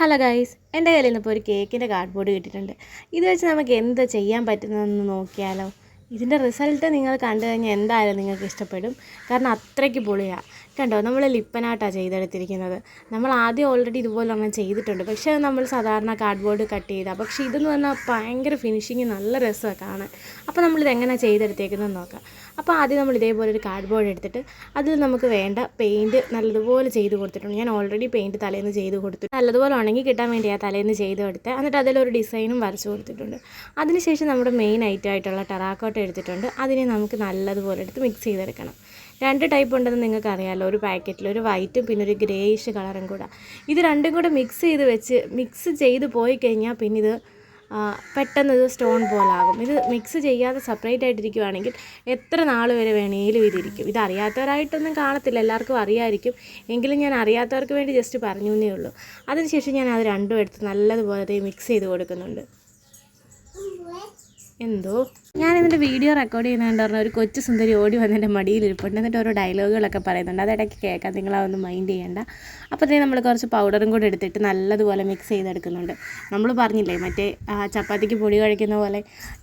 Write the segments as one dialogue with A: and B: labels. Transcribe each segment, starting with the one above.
A: Hello guys എന്റെ കയ്യിൽ നിന്നിപ്പോൾ ഒരു കേക്കിന്റെ കാർഡ് ബോർഡ് കിട്ടിയിട്ടുണ്ട്. ഇത് വെച്ച് നമുക്ക് എന്താ ചെയ്യാൻ പറ്റുന്നതെന്ന് നോക്കിയാലോ. ഇതിന്റെ റിസൾട്ട് നിങ്ങൾ കണ്ടു കഴിഞ്ഞാൽ എന്തായാലും നിങ്ങൾക്ക് ഇഷ്ടപ്പെടും. കാരണം അത്രയ്ക്ക് പൊളിയാണ് കണ്ടോ? നമ്മൾ ലിപ്പനായിട്ടാണ് ചെയ്തെടുത്തിരിക്കുന്നത്. നമ്മൾ ആദ്യം ഓൾറെഡി ഇതുപോലെ ഒന്നും ചെയ്തിട്ടുണ്ട്. പക്ഷേ നമ്മൾ സാധാരണ കാർഡ് ബോർഡ് കട്ട് ചെയ്താൽ പക്ഷേ ഇതെന്ന് പറഞ്ഞാൽ ഭയങ്കര ഫിനിഷിങ് നല്ല രസമാണ് കാണാൻ. അപ്പോൾ നമ്മളിത് എങ്ങനെ ചെയ്തെടുത്തേക്കുന്നതെന്ന് നോക്കാം. അപ്പോൾ ആദ്യം നമ്മൾ ഇതേപോലെ ഒരു കാർഡ് ബോർഡ് എടുത്തിട്ട് അതിൽ നമുക്ക് വേണ്ട പെയിന്റ് നല്ലതുപോലെ ചെയ്ത് കൊടുത്തിട്ടുണ്ട്. ഞാൻ ഓൾറെഡി പെയിന്റ് തലേന്ന് ചെയ്ത് കൊടുത്തിട്ടുണ്ട് നല്ലതുപോലെ ഉണങ്ങി കിട്ടാൻ വേണ്ടി ആ തലേന്ന് ചെയ്ത് കൊടുത്ത് എന്നിട്ട് അതിലൊരു ഡിസൈനും വരച്ച് കൊടുത്തിട്ടുണ്ട്. അതിനുശേഷം നമ്മുടെ മെയിൻ ഐറ്റം ആയിട്ടുള്ള ടെറാക്കോട്ട എടുത്തിട്ടുണ്ട്. അതിനെ നമുക്ക് നല്ലതുപോലെ എടുത്ത് മിക്സ് ചെയ്തെടുക്കണം. രണ്ട് ടൈപ്പ് ഉണ്ടെന്ന് നിങ്ങൾക്ക് അറിയാമല്ലോ ഒരു പാക്കറ്റിൽ ഒരു വൈറ്റും പിന്നെ ഒരു ഗ്രേയിഷ് കളറും കൂടെ. ഇത് രണ്ടും കൂടെ മിക്സ് ചെയ്ത് വെച്ച് മിക്സ് ചെയ്ത് പോയി കഴിഞ്ഞാൽ പിന്നെ ഇത് പെട്ടെന്ന് ഇത് സ്റ്റോൺ പോലാകും ഇത് മിക്സ് ചെയ്യാതെ സെപ്പറേറ്റ് ആയിട്ടിരിക്കുവാണെങ്കിൽ എത്ര നാൾ വരെ വേണേലും ഇതിരിക്കും ഇത് അറിയാത്തവരായിട്ടൊന്നും കാണത്തില്ല. എല്ലാവർക്കും അറിയാമായിരിക്കും എങ്കിലും ഞാൻ അറിയാത്തവർക്ക് വേണ്ടി ജസ്റ്റ് പറഞ്ഞു എന്നേ ഉള്ളൂ അതിനുശേഷം ഞാൻ അത് രണ്ടും എടുത്ത് നല്ലതുപോലെ മിക്സ് ചെയ്ത് കൊടുക്കുന്നുണ്ട്. എന്തോ? ഞാൻ ഇതിന്റെ വീഡിയോ റെക്കോർഡ് ചെയ്യുന്നതുകൊണ്ട് പറഞ്ഞാൽ ഒരു കൊച്ചു സുന്ദരി ഓടി വന്ന് മടിയിൽ ഇരിപ്പുണ്ട്. എന്നിട്ട് ഓരോ ഡയലോഗുകളൊക്കെ പറയുന്നുണ്ട്. അതിടയ്ക്ക് കേൾക്കാം. നിങ്ങളതൊന്ന് മൈൻഡ് ചെയ്യണ്ട. അപ്പോഴത്തേക്കും നമ്മൾ കുറച്ച് പൗഡറും കൂടെ എടുത്തിട്ട് നല്ലതുപോലെ മിക്സ് ചെയ്തെടുക്കുന്നുണ്ട്. നമ്മൾ പറഞ്ഞില്ലേ മറ്റേ ചപ്പാത്തിക്ക് പൊടി കഴിക്കുന്ന പോലെ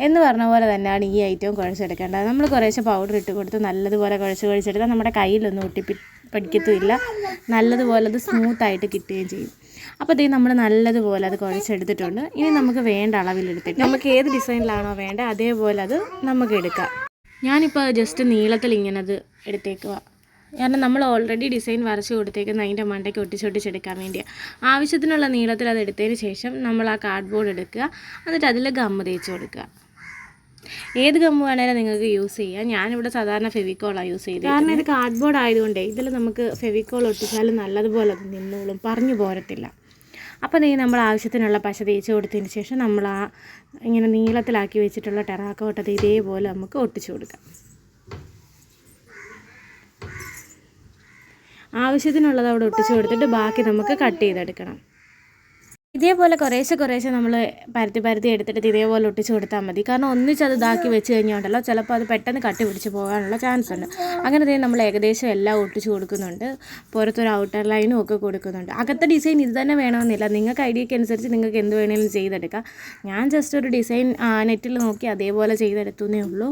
A: എന്ന് പറഞ്ഞ പോലെ തന്നെയാണ് ഈ ഐറ്റവും കുഴച്ചെടുക്കേണ്ടത്. നമ്മൾ കുറേശ്ശെ പൗഡർ ഇട്ട് കൊടുത്ത് നല്ലതുപോലെ കുഴച്ച് കുഴച്ചെടുത്താൽ നമ്മുടെ കയ്യിലൊന്നും ഒട്ടിപ്പി പഠിക്കത്തുമില്ല നല്ലതുപോലെ അത് സ്മൂത്തായിട്ട് കിട്ടുകയും ചെയ്യും. അപ്പോൾ ഇതേ നമ്മൾ നല്ലതുപോലെ അത് കുഴച്ചെടുത്തിട്ടുണ്ട്. ഇനി നമുക്ക് വേണ്ട അളവിലെടുത്തിട്ട് നമുക്ക് ഏത് ഡിസൈനിലാണോ വേണ്ടത് അതേപോലെ അത് നമുക്ക് എടുക്കാം. ഞാനിപ്പോൾ ജസ്റ്റ് നീളത്തിൽ ഇങ്ങനെ അത് എടുത്തേക്കുക കാരണം നമ്മൾ ഓൾറെഡി ഡിസൈൻ വരച്ച് കൊടുത്തേക്കുന്ന അതിന്റെ മണ്ടയ്ക്ക് ഒട്ടിച്ചൊട്ടിച്ചെടുക്കാൻ വേണ്ടിയാണ് ആവശ്യത്തിനുള്ള നീളത്തിൽ അത് എടുത്തതിന് ശേഷം നമ്മൾ ആ കാർഡ്ബോർഡ് എടുക്കുക. എന്നിട്ട് അതിൽ ഗമ്മ തേച്ച് കൊടുക്കുക. ഏത് ഗം വേണേലും നിങ്ങൾക്ക് യൂസ് ചെയ്യാം. ഞാനിവിടെ സാധാരണ ഫെവിക്കോളാണ് യൂസ് ചെയ്തത് കാരണം ഇത് കാർഡ്ബോർഡ് ആയതുകൊണ്ടേ ഇതിൽ നമുക്ക് ഫെവിക്കോൾ ഒട്ടിച്ചാലും നല്ലതുപോലെ അത് നിന്നോളും. പറഞ്ഞു പോരത്തില്ല. അപ്പോൾ നീ നമ്മൾ ആവശ്യത്തിനുള്ള പശ തേച്ച് കൊടുത്തതിന് ശേഷം നമ്മൾ ആ ഇങ്ങനെ നീളത്തിലാക്കി വെച്ചിട്ടുള്ള ടെറാക്കോട്ടത് ഇതേപോലെ നമുക്ക് ഒട്ടിച്ചു കൊടുക്കാം. ആവശ്യത്തിനുള്ളത് അവിടെ ഒട്ടിച്ചു കൊടുത്തിട്ട് ബാക്കി നമുക്ക് കട്ട് ചെയ്തെടുക്കണം. ഇതേപോലെ കുറേശ്ശെ കുറേശ്ശെ നമ്മൾ പരത്തി പരത്തി എടുത്തിട്ട് ഇതേപോലെ ഒട്ടിച്ച് കൊടുത്താൽ മതി. കാരണം ഒന്നിച്ച് അത് ഇതാക്കി വെച്ച് കഴിഞ്ഞുണ്ടല്ലോ ചിലപ്പോൾ അത് പെട്ടെന്ന് കട്ടി പിടിച്ച് പോകാനുള്ള ചാൻസ് ഉണ്ട്. അങ്ങനെ തന്നെ നമ്മൾ ഏകദേശം എല്ലാം ഒട്ടിച്ച് കൊടുക്കുന്നുണ്ട്. പുറത്തൊരു ഔട്ടർ ലൈനും ഒക്കെ കൊടുക്കുന്നുണ്ട്. അകത്തെ ഡിസൈൻ ഇത് തന്നെ വേണമെന്നില്ല. നിങ്ങൾക്ക് ഐഡിയയ്ക്ക് അനുസരിച്ച് നിങ്ങൾക്ക് എന്ത് വേണമെങ്കിലും ചെയ്തെടുക്കാം. ഞാൻ ജസ്റ്റ് ഒരു ഡിസൈൻ നെറ്റിൽ നോക്കി അതേപോലെ ചെയ്തെടുത്തുന്നേ ഉള്ളൂ.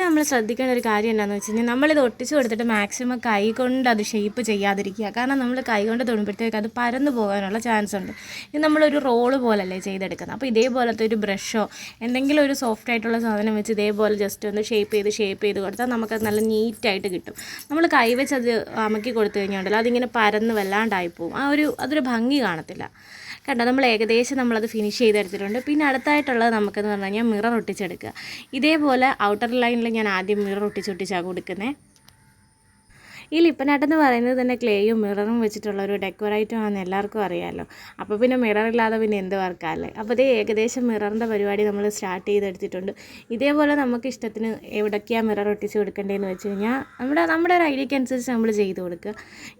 A: പിന്നെ നമ്മൾ ശ്രദ്ധിക്കേണ്ട ഒരു കാര്യം എന്താണെന്ന് വെച്ച് കഴിഞ്ഞാൽ നമ്മളിത് ഒട്ടിച്ച് കൊടുത്തിട്ട് മാക്സിമം കൈ കൊണ്ട് അത് ഷേപ്പ് ചെയ്യാതിരിക്കുക. കാരണം നമ്മൾ കൈ കൊണ്ട് തൊടുമ്പോഴത്തേക്ക് അത് പരന്നു പോകാനുള്ള ചാൻസ് ഉണ്ട്. ഇത് നമ്മളൊരു റോൾ പോലല്ലേ ചെയ്തെടുക്കുന്നത്. അപ്പോൾ ഇതേപോലത്തെ ഒരു ബ്രഷോ എന്തെങ്കിലും ഒരു സോഫ്റ്റ് ആയിട്ടുള്ള സാധനം വെച്ച് ഇതേപോലെ ജസ്റ്റ് ഒന്ന് ഷേപ്പ് ചെയ്ത് ഷേപ്പ് ചെയ്ത് കൊടുത്താൽ നമുക്കത് നല്ല നീറ്റായിട്ട് കിട്ടും. നമ്മൾ കൈ വെച്ച് അത് അമക്കി കൊടുത്തു കഴിഞ്ഞാൽ അതിങ്ങനെ പരന്ന് വല്ലാണ്ടായി പോകും ആ ഒരു അതൊരു ഭംഗി കാണത്തില്ല. കണ്ടോ നമ്മൾ ഏകദേശം നമ്മളത് ഫിനിഷ് ചെയ്ത് ചെയ്തെടുത്തിട്ടുണ്ട്. പിന്നെ അടുത്തായിട്ടുള്ളത് നമുക്കെന്ന് പറഞ്ഞു കഴിഞ്ഞാൽ മിറർ ഒട്ടിച്ചെടുക്കുക. ഇതേപോലെ ഔട്ടർ ലൈനിൽ ഞാൻ ആദ്യം മിറർ ഒട്ടിച്ചൊട്ടിച്ചാണ് കൊടുക്കുന്നത് ഈ ലിപ്പനാട്ട് എന്ന് പറയുന്നത് തന്നെ ക്ലേയും മിററും വെച്ചിട്ടുള്ള ഒരു ഡെക്കോറേറ്റും ആണെന്ന് എല്ലാവർക്കും അറിയാമല്ലോ അപ്പോൾ പിന്നെ മിറർ ഇല്ലാതെ പിന്നെ എന്ത് വർക്കാല്ലേ? അപ്പോൾ ഇതേ ഏകദേശം മിററിന്റെ പരിപാടി നമ്മൾ സ്റ്റാർട്ട് ചെയ്തെടുത്തിട്ടുണ്ട്. ഇതേപോലെ നമുക്ക് ഇഷ്ടത്തിന് എവിടൊക്കെയാണ് മിറർ ഒട്ടിച്ച് കൊടുക്കേണ്ടതെന്ന് വെച്ച് കഴിഞ്ഞാൽ നമ്മുടെ നമ്മുടെ ഒരു ഐഡിയയ്ക്ക് അനുസരിച്ച് നമ്മൾ ചെയ്ത് കൊടുക്കുക.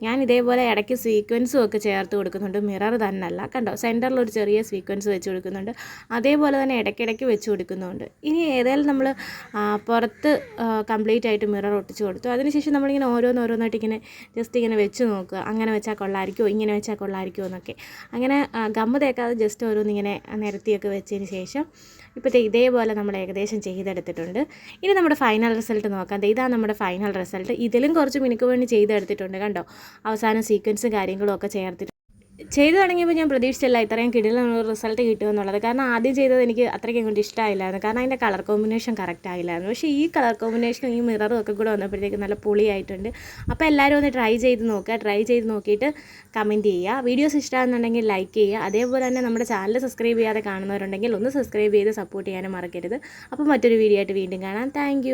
A: ഞാൻ ഇതേപോലെ ഇടയ്ക്ക് സീക്വൻസും ഒക്കെ ചേർത്ത് കൊടുക്കുന്നുണ്ട്. മിറർ തന്നെയല്ല കണ്ടോ? സെന്ററിൽ ഒരു ചെറിയ സീക്വൻസ് വെച്ച് കൊടുക്കുന്നുണ്ട്. അതേപോലെ തന്നെ ഇടയ്ക്കിടയ്ക്ക് വെച്ച് കൊടുക്കുന്നുണ്ട്. ഇനി ഏതായാലും നമ്മൾ പുറത്ത് കംപ്ലീറ്റ് ആയിട്ട് മിറർ ഒട്ടിച്ച് കൊടുത്തു. അതിനുശേഷം നമ്മളിങ്ങനെ ഓരോന്ന് ഓരോന്നായിട്ട് ഇങ്ങനെ ജസ്റ്റ് ഇങ്ങനെ വെച്ച് നോക്കുക. അങ്ങനെ വെച്ചാൽ കൊള്ളായിരിക്കുമോ ഇങ്ങനെ വെച്ചാൽ കൊള്ളായിരിക്കുമോ എന്നൊക്കെ. അങ്ങനെ ഗമ്മ തേക്കാതെ ജസ്റ്റ് ഓരോന്നിങ്ങനെ നിരത്തിയൊക്കെ വെച്ചതിന് ശേഷം ഇപ്പോഴത്തെ ഇതേപോലെ നമ്മൾ ഏകദേശം ചെയ്തെടുത്തിട്ടുണ്ട്. ഇനി നമ്മുടെ ഫൈനൽ റിസൾട്ട് നോക്കാം. ഇതാണ് നമ്മുടെ ഫൈനൽ റിസൾട്ട് ഇതിലും കുറച്ച് മിനുക്ക് വേണ്ടി ചെയ്തെടുത്തിട്ടുണ്ട് കണ്ടോ? അവസാനം സീക്വൻസും കാര്യങ്ങളും ഒക്കെ ചേർത്തിട്ട് ചെയ്തു തുടങ്ങിയപ്പോൾ ഞാൻ പ്രതീക്ഷിച്ചില്ല ഇത്രയും കിടിലുള്ള റിസൾട്ട് കിട്ടുമെന്നുള്ളത് കാരണം ആദ്യം ചെയ്തത് എനിക്ക് അത്രയ്ക്ക് കൊണ്ട് ഇഷ്ടമായില്ലായിരുന്നു. കാരണം അതിന്റെ കളർ കോമ്പിനേഷൻ കറക്റ്റ് ആയില്ലായിരുന്നു. പക്ഷേ ഈ കളർ കോമ്പിനേഷനും ഈ മിററും ഒക്കെ കൂടെ വന്നപ്പോഴത്തേക്ക് നല്ല പുളിയായിട്ടുണ്ട്. അപ്പോൾ എല്ലാവരും ഒന്ന് ട്രൈ ചെയ്ത് നോക്കുക. ട്രൈ ചെയ്ത് നോക്കിയിട്ട് കമന്റ് ചെയ്യുക. വീഡിയോസ് ഇഷ്ടമാണെന്നുണ്ടെങ്കിൽ ലൈക്ക് ചെയ്യുക. അതേപോലെ തന്നെ നമ്മുടെ ചാനൽ സബ്സ്ക്രൈബ് ചെയ്യാതെ കാണുന്നവരുണ്ടെങ്കിൽ ഒന്ന് സബ്സ്ക്രൈബ് ചെയ്ത് സപ്പോർട്ട് ചെയ്യാനും മറക്കരുത്. അപ്പോൾ മറ്റൊരു വീഡിയോ ആയിട്ട് വീണ്ടും കാണാം. താങ്ക്